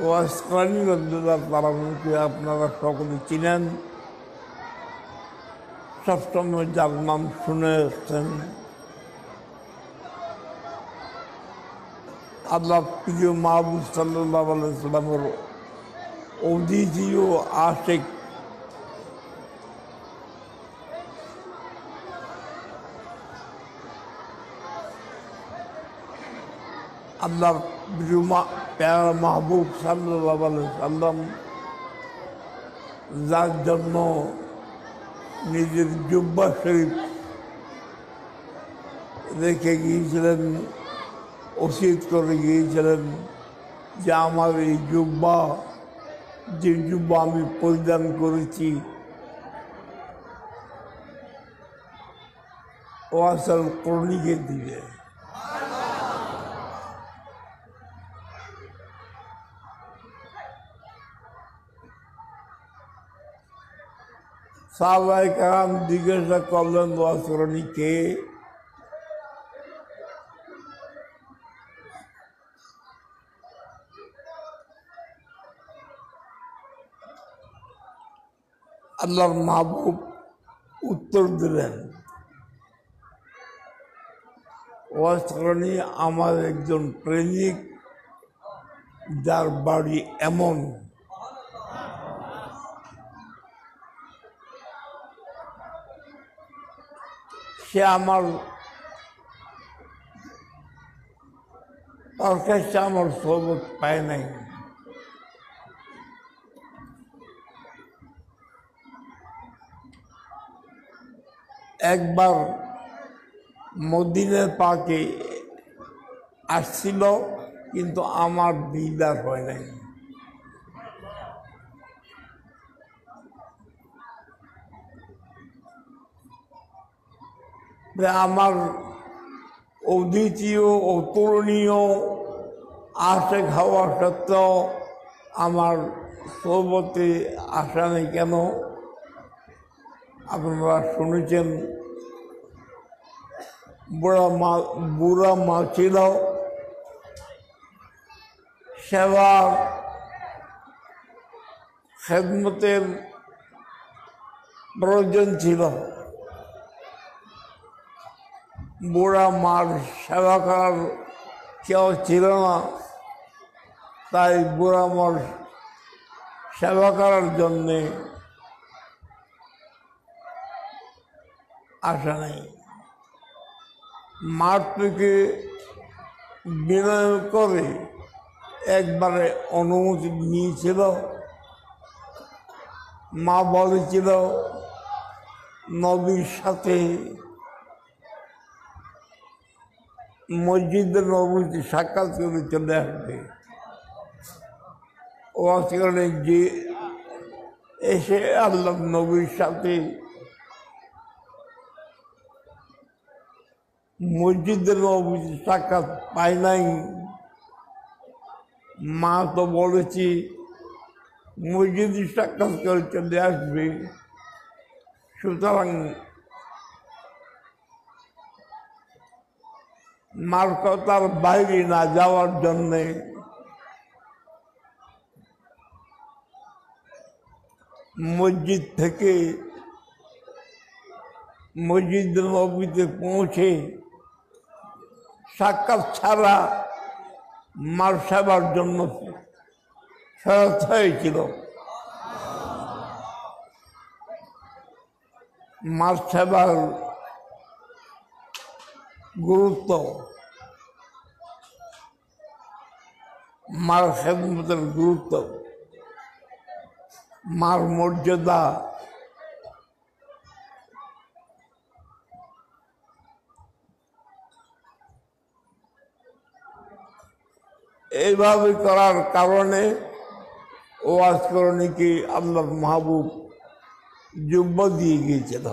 ওয়াসকানি রব্দুল্লাহ তারামুকে আপনারা সকলে চিনেন। সবসময় যার নাম শুনে এসছেন। আল্লাহ প্রিয় মাহবুব সাল্লাহ আলাইসাল্লামের অদ্বিতীয় আশেক। আল্লাহ মাহবুব সাল্লাহ সাল্লাম যার জন্য নিজের জুব্বা শরীফ রেখে গিয়েছিলেন অসিত করে গিয়েছিলেন যে আমার এই জুব্বা, যে জুব্বা আমি পরিধান করেছি ও আসল করণীকে দিবে। সাহবাই কারাম জিজ্ঞাসা করলেন ওয়াসরণীকে আল্লাহর মাহবুব উত্তর দিলেন ওয়াসরণী আমার একজন প্রেমিক, যার বাড়ি এমন সে আমার তার কাছে আমার সবত পায় নাই। একবার মদিনের পাকে আসছিল, কিন্তু আমার দিদার হয় নাই। আমার অদ্বিতীয় অতুলনীয় আশে খাওয়া সত্ত্বেও আমার সৌবতে আসা নেই কেন? আপনারা শুনেছেন বুড়া মা বুড়া মা ছিল। সেবার খেদমতের প্রয়োজন ছিল। বুড়া মার সেবা করার কেউ ছিল না। তাই বুড়া মার সেবা করার জন্যে আসা নেই। মাঠ থেকে বিনয় করে একবারে অনুমতি নিয়েছিল। মা বলেছিল, নবীর সাথে মসজিদের নবীতে সাক্ষাৎ করে চলে আসবে। ও সেখানে যে এসে আল্লাহ নবীর সাথে মসজিদের নবীতে সাক্ষাৎ পায় নাই। মা তো বলেছি, মসজিদে সাক্ষাৎ করে চলে আসবে। সুতরাং মার কথার বাইরে না যাওয়ার জন্যে মসজিদ থেকে মসজিদ নবীতে পৌঁছে সাক্ষাৎ ছাড়া মার সেবার জন্য ফেরত হয়েছিল। মার সেবার গুরুত্ব। মার খেদমতের গুরুত্ব। মার মর্যাদা। এইভাবে করার কারণে ওয়াজ করণীকে আল্লাহ মাহবুব যুব্য দিয়ে গিয়েছিল।